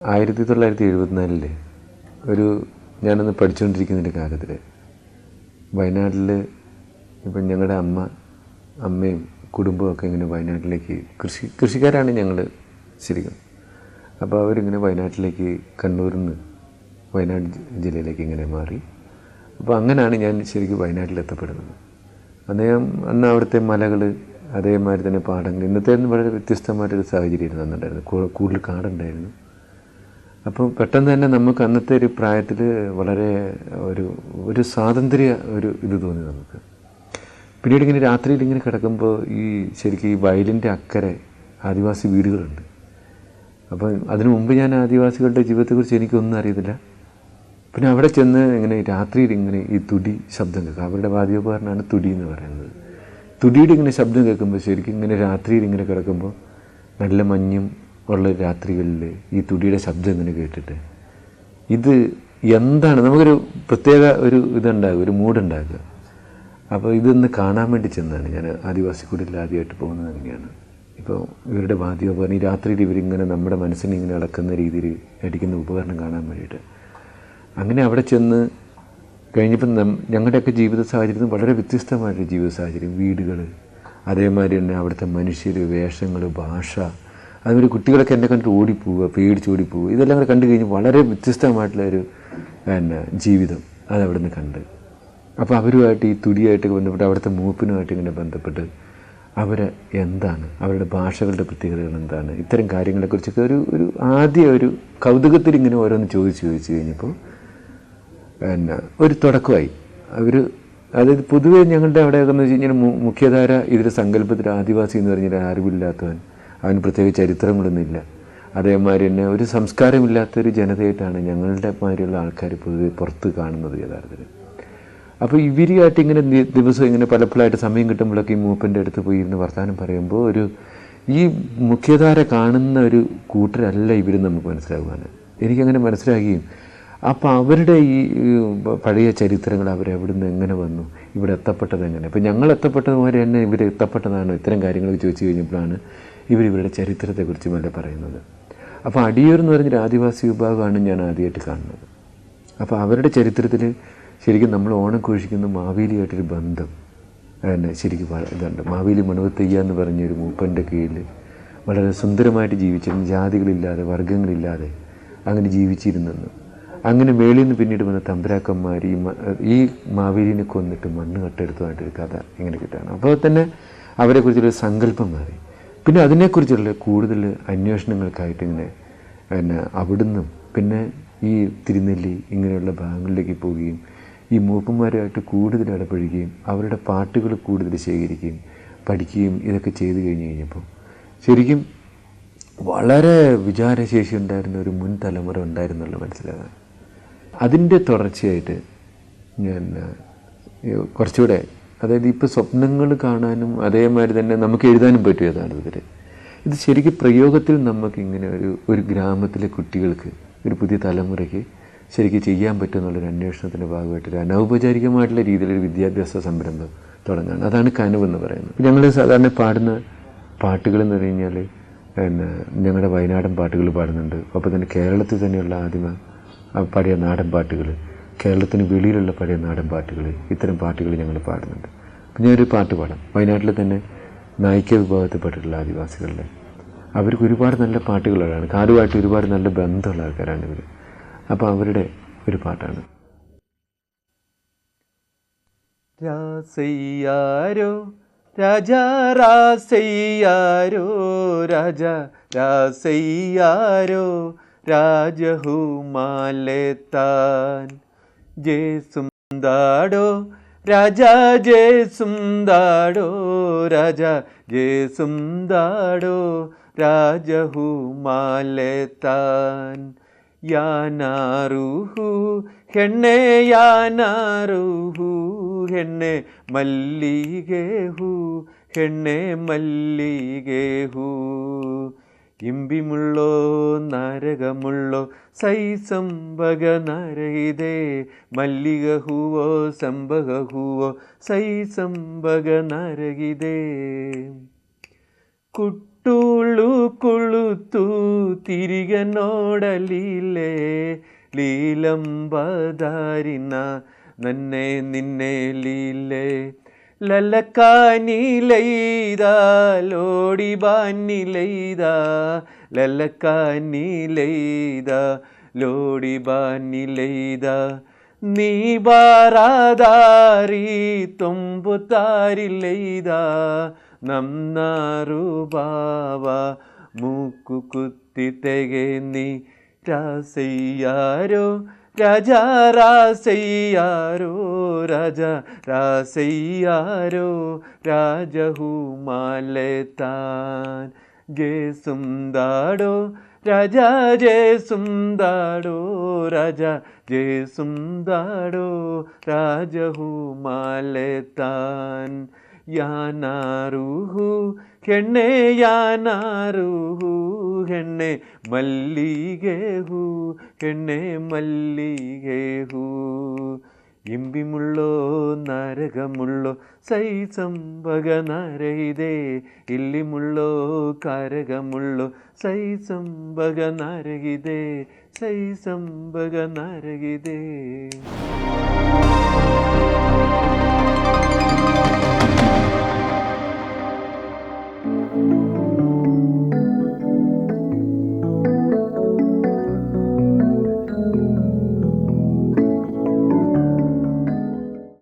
ആയിരത്തി തൊള്ളായിരത്തി എഴുപത്തിനാലിൽ ഒരു ഞാനന്ന് പഠിച്ചുകൊണ്ടിരിക്കുന്നതിന്റെ കാലത്തിൽ വയനാട്ടിൽ ഇപ്പം ഞങ്ങളുടെ അമ്മ അമ്മയും കുടുംബമൊക്കെ ഇങ്ങനെ വയനാട്ടിലേക്ക് കൃഷി കൃഷിക്കാരാണ് ഞങ്ങൾ ശരിക്കും. അപ്പോൾ അവരിങ്ങനെ വയനാട്ടിലേക്ക് കണ്ണൂരിൽ നിന്ന് വയനാട് ജില്ലയിലേക്ക് ഇങ്ങനെ മാറി. അപ്പോൾ അങ്ങനെയാണ് ഞാൻ ശരിക്കും വയനാട്ടിലെത്തപ്പെടുന്നത്. അദ്ദേഹം അന്ന് അവിടുത്തെ മലകൾ അതേമാതിരി തന്നെ പാടങ്ങൾ ഇന്നത്തെ വളരെ വ്യത്യസ്തമായിട്ടൊരു സാഹചര്യമായിരുന്നു അന്നുണ്ടായിരുന്നു. കൂടുതൽ കാടുണ്ടായിരുന്നു. അപ്പോൾ പെട്ടെന്ന് തന്നെ നമുക്ക് അന്നത്തെ ഒരു പ്രായത്തിൽ വളരെ ഒരു ഒരു സ്വാതന്ത്ര്യ ഒരു ഇത് തോന്നി നമുക്ക്. പിന്നീട് ഇങ്ങനെ രാത്രിയിൽ ഇങ്ങനെ കിടക്കുമ്പോൾ ഈ ശരിക്കും ഈ വയലിന്റെ അക്കരെ ആദിവാസി വീടുകളുണ്ട്. അപ്പം അതിനു മുമ്പ് ഞാൻ ആദിവാസികളുടെ ജീവിതത്തെക്കുറിച്ച് എനിക്കൊന്നും അറിയത്തില്ല. പിന്നെ അവിടെ ചെന്ന് ഇങ്ങനെ രാത്രിയിൽ ഇങ്ങനെ ഈ തുടി ശബ്ദം കേൾക്കുക അവരുടെ വാദ്യോപകരണമാണ് തുടി എന്ന് പറയുന്നത്. തുടിയുടെ ഇങ്ങനെ ശബ്ദം കേൾക്കുമ്പോൾ ശരിക്കും ഇങ്ങനെ രാത്രിയിൽ ഇങ്ങനെ കിടക്കുമ്പോൾ നല്ല മഞ്ഞും ഉള്ള രാത്രികളിൽ ഈ തുടിയുടെ ശബ്ദം ഇങ്ങനെ കേട്ടിട്ട്? ഇത് എന്താണ്? നമുക്കൊരു പ്രത്യേക ഒരു ഇതുണ്ടാകുക ഒരു മൂഡുണ്ടാകുക. അപ്പോൾ ഇതൊന്ന് കാണാൻ വേണ്ടി ചെന്നാണ് ഞാൻ ആദിവാസി കുടിയിൽ ആദ്യമായിട്ട് പോകുന്നത് അങ്ങനെയാണ് ഇപ്പോൾ ഇവരുടെ വാദ്യോപകരണം ഈ രാത്രിയിൽ ഇവരിങ്ങനെ നമ്മുടെ മനസ്സിനെ ഇങ്ങനെ അളക്കുന്ന രീതിയിൽ അടിക്കുന്ന ഉപകരണം കാണാൻ വേണ്ടിയിട്ട്. അങ്ങനെ അവിടെ ചെന്ന് കഴിഞ്ഞപ്പം ഞങ്ങളുടെയൊക്കെ ജീവിത സാഹചര്യം വളരെ വ്യത്യസ്തമായിട്ടൊരു ജീവിത സാഹചര്യം. വീടുകൾ അതേമാതിരി തന്നെ അവിടുത്തെ മനുഷ്യർ വേഷങ്ങൾ ഭാഷ അതുപോലെ കുട്ടികളൊക്കെ എന്നെ കണ്ടിട്ട് ഓടിപ്പോവുക പേടിച്ച് ഓടിപ്പോവുക. ഇതെല്ലാം കൂടെ കണ്ടു കഴിഞ്ഞ് വളരെ വ്യത്യസ്തമായിട്ടുള്ള ഒരു പിന്നെ ജീവിതം അത് അവിടെ നിന്ന് കണ്ട്. അപ്പോൾ അവരുമായിട്ട് ഈ തുടിയായിട്ട് ബന്ധപ്പെട്ട് അവിടുത്തെ മൂപ്പിനുമായിട്ട് ഇങ്ങനെ ബന്ധപ്പെട്ട് അവർ എന്താണ്? അവരുടെ ഭാഷകളുടെ പ്രത്യേകതകൾ എന്താണ്? ഇത്തരം കാര്യങ്ങളെക്കുറിച്ചൊക്കെ ഒരു ഒരു ആദ്യ ഒരു കൗതുകത്തിൽ ഇങ്ങനെ ഓരോന്ന് ചോദിച്ച് ചോദിച്ചു കഴിഞ്ഞപ്പോൾ പിന്നെ ഒരു തുടക്കമായി. അവർ അതായത് പൊതുവേ ഞങ്ങളുടെ അവിടെയൊക്കെ എന്ന് വെച്ച് കഴിഞ്ഞാൽ മുഖ്യധാര ഇതിന്റെ സങ്കല്പത്തിൽ ആദിവാസി എന്ന് പറഞ്ഞാൽ അറിവില്ലാത്തവൻ അവന് പ്രത്യേക ചരിത്രങ്ങളൊന്നുമില്ല. അതേമാതിരി തന്നെ ഒരു സംസ്കാരമില്ലാത്തൊരു ജനതയായിട്ടാണ് ഞങ്ങളുടെ മാതിരിയുള്ള ആൾക്കാർ പൊതുവെ പുറത്ത് കാണുന്നത് യഥാർത്ഥത്തിൽ. അപ്പോൾ ഇവരുമായിട്ട് ഇങ്ങനെ ദിവസം ഇങ്ങനെ പലപ്പോഴായിട്ട് സമയം കിട്ടുമ്പോഴൊക്കെ ഈ മൂപ്പന്റെ അടുത്ത് പോയി ഇരുന്ന് വർത്തമാനം പറയുമ്പോൾ ഒരു ഈ മുഖ്യധാര കാണുന്ന ഒരു കൂട്ടരല്ല ഇവർ നമുക്ക് മനസ്സിലാകുവാണ് എനിക്കങ്ങനെ മനസ്സിലാകുകയും അപ്പോൾ അവരുടെ ഈ പഴയ ചരിത്രങ്ങൾ അവരെവിടുന്ന് എങ്ങനെ വന്നു? ഇവിടെ എത്തപ്പെട്ടത് എങ്ങനെ? അപ്പോൾ ഞങ്ങൾ എത്തപ്പെട്ടതുപോലെ തന്നെ ഇവർ എത്തപ്പെട്ടതാണോ ഇത്തരം കാര്യങ്ങളൊക്കെ ചോദിച്ചു കഴിഞ്ഞപ്പോഴാണ് ഇവർ ഇവരുടെ ചരിത്രത്തെക്കുറിച്ച് മെല്ലെ പറയുന്നത്. അപ്പോൾ അടിയൂർ എന്ന് പറഞ്ഞൊരു ആദിവാസി വിഭാഗമാണ് ഞാൻ ആദ്യമായിട്ട് കാണുന്നത്. അപ്പോൾ അവരുടെ ചരിത്രത്തിൽ ശരിക്കും നമ്മൾ ഓണം ഘോഷിക്കുന്ന മാവേലിയായിട്ടൊരു ബന്ധം പിന്നെ ശരിക്കും ഇതുണ്ട്. മാവേലി മണവത്തയ്യ എന്ന് പറഞ്ഞൊരു മൂപ്പന്റെ കീഴിൽ വളരെ സുന്ദരമായിട്ട് ജീവിച്ചിരുന്നു. ജാതികളില്ലാതെ വർഗങ്ങളില്ലാതെ അങ്ങനെ ജീവിച്ചിരുന്നെന്ന്. അങ്ങനെ മേളിൽ നിന്ന് പിന്നീട് വന്ന തമ്പുരാക്കന്മാർ ഈ ഈ മാവേലിനെ കൊന്നിട്ട് മണ്ണ് കട്ടെടുത്തതായിട്ടൊരു കഥ ഇങ്ങനെ കിട്ടുകയാണ്. അപ്പോൾ തന്നെ അവരെക്കുറിച്ചൊരു സങ്കല്പം മാറി. പിന്നെ അതിനെക്കുറിച്ചുള്ള കൂടുതൽ അന്വേഷണങ്ങൾക്കായിട്ട് ഇങ്ങനെ പിന്നെ അവിടുന്ന് പിന്നെ ഈ തിരുനെല്ലി ഇങ്ങനെയുള്ള ഭാഗങ്ങളിലേക്ക് പോവുകയും ഈ മൂപ്പന്മാരുമായിട്ട് കൂടുതൽ ഇടപഴകുകയും അവരുടെ പാട്ടുകൾ കൂടുതൽ ശേഖരിക്കുകയും പഠിക്കുകയും ഇതൊക്കെ ചെയ്തു കഴിഞ്ഞ് കഴിഞ്ഞപ്പോൾ ശരിക്കും വളരെ വിചാരശേഷി ഉണ്ടായിരുന്ന ഒരു മുൻ തലമുറ ഉണ്ടായിരുന്നുള്ള മനസ്സിലാകാൻ. അതിന്റെ തുടർച്ചയായിട്ട് ഞാൻ കുറച്ചുകൂടെ അതായത് ഇപ്പോൾ സ്വപ്നങ്ങൾ കാണാനും അതേമാതിരി തന്നെ നമുക്ക് എഴുതാനും പറ്റും യഥാർത്ഥത്തിൽ ഇത് ശരിക്കും പ്രയോഗത്തിൽ നമുക്ക് ഇങ്ങനെ ഒരു ഒരു ഗ്രാമത്തിലെ കുട്ടികൾക്ക് ഒരു പുതിയ തലമുറയ്ക്ക് ശരിക്കും ചെയ്യാൻ പറ്റുമെന്നുള്ളൊരു അന്വേഷണത്തിന്റെ ഭാഗമായിട്ട് ഒരു അനൗപചാരികമായിട്ടുള്ള രീതിയിലൊരു വിദ്യാഭ്യാസ സംരംഭം തുടങ്ങുകയാണ് അതാണ് കനവ് എന്ന് പറയുന്നത് ഞങ്ങൾ സാധാരണ പാടുന്ന പാട്ടുകൾ എന്ന് പറഞ്ഞു കഴിഞ്ഞാൽ പിന്നെ ഞങ്ങളുടെ വയനാടൻ പാട്ടുകൾ പാടുന്നുണ്ട്. അപ്പോൾ തന്നെ കേരളത്തിൽ തന്നെയുള്ള ആദ്യമ പഴയ നാടൻ പാട്ടുകൾ കേരളത്തിന് വെളിയിലുള്ള പഴയ നാടൻ പാട്ടുകൾ ഇത്തരം പാട്ടുകൾ ഞങ്ങൾ പാടുന്നുണ്ട്. അപ്പം ഞാനൊരു പാട്ട് പാടാം. വയനാട്ടിൽ തന്നെ നായിക്ക വിഭാഗത്തിൽപ്പെട്ടിട്ടുള്ള ആദിവാസികളുടെ. അവർക്ക് ഒരുപാട് നല്ല പാട്ടുകളാണ് കാടുമായിട്ട് ഒരുപാട് നല്ല ബന്ധമുള്ള ആൾക്കാരാണ് ഇവർ അപ്പോൾ അവരുടെ ഒരു പാട്ടാണ്. രാസയ്യാരോ? രാജ രാസയ്യാരോ? രാജ രാസയ്യാരോ? രാജഹുമാലെത്താൻ ജേസുന്താടോ രാജ ജേസുന്താടോ രാജ ജേസുന്താടോ രാജഹുമാലെത്താൻ ಯಾನಾರುಹು ಹೆಣ್ಣೆ ಯಾನಾರುಹು ಹೆಣ್ಣೆ ಮಲ್ಲಿಗೆ ಹೂ ಹೆಣ್ಣೆ ಮಲ್ಲಿಗೆ ಹೂ ಇಂಬಿಮುಳ್ಳೋ ನರಗಮುಳ್ಳೋ ಸೈ ಸಂಭಗ ನರ ಇದೆ ಮಲ್ಲಿಗ ಹೂವೋ ಸಂಭಗ ಹೂವೋ ಸೈ ಸಂಭಗ ನರಗಿದೆ ಕುಟ್ಟುಳು ಕುಳುತು ತಿರಿಗ ನೋಡಲಿಲ್ಲೆ. ಲೀಲಂಬ ದಾರಿನ ನನ್ನೆ ನಿನ್ನೆ ಲೀಲೆ. ലല്ലക്കാനിലെയ്തോടി ബാനിലെയ്ത ലല്ലക്കാനിലെയ്ത ലോടി ബാനിലെയ്ത നീ ബാറാദാരി തുമ്പുത്താരിലെയ്ത നന്നാറു ബാവ മൂക്കു കുത്തി തെകെ നീ രാസയ്യാരോ രാജ രാസയ്യാരോ രാജ രാസയ്യാരോ രാജഹുമാലെ താൻ ജേസുന്താടോ രാജ ജേസുന്താടോ രാജ ജേസുന്താടോ രാജഹുമാലെ താൻ ಯಾನಾರುಹು, ಹೆಣ್ಣೆ ಯಾನಾರುಹು, ಹೆಣ್ಣೆ ಮಲ್ಲಿಗೆ ಹೂ ಹೆಣ್ಣೆ ಮಲ್ಲಿಗೆ ಹೂ ಇಂಬಿಮುಳ್ಳೋ, ನರಗಮುಳ್ಳೋ ಸೈ ಸಂಬಗ ನರಯಿದೆ ಇಲ್ಲಿ ಮುಳ್ಳೋ ಕರಗಮುಳ್ಳೋ ಸೈ ಸಂಬಗ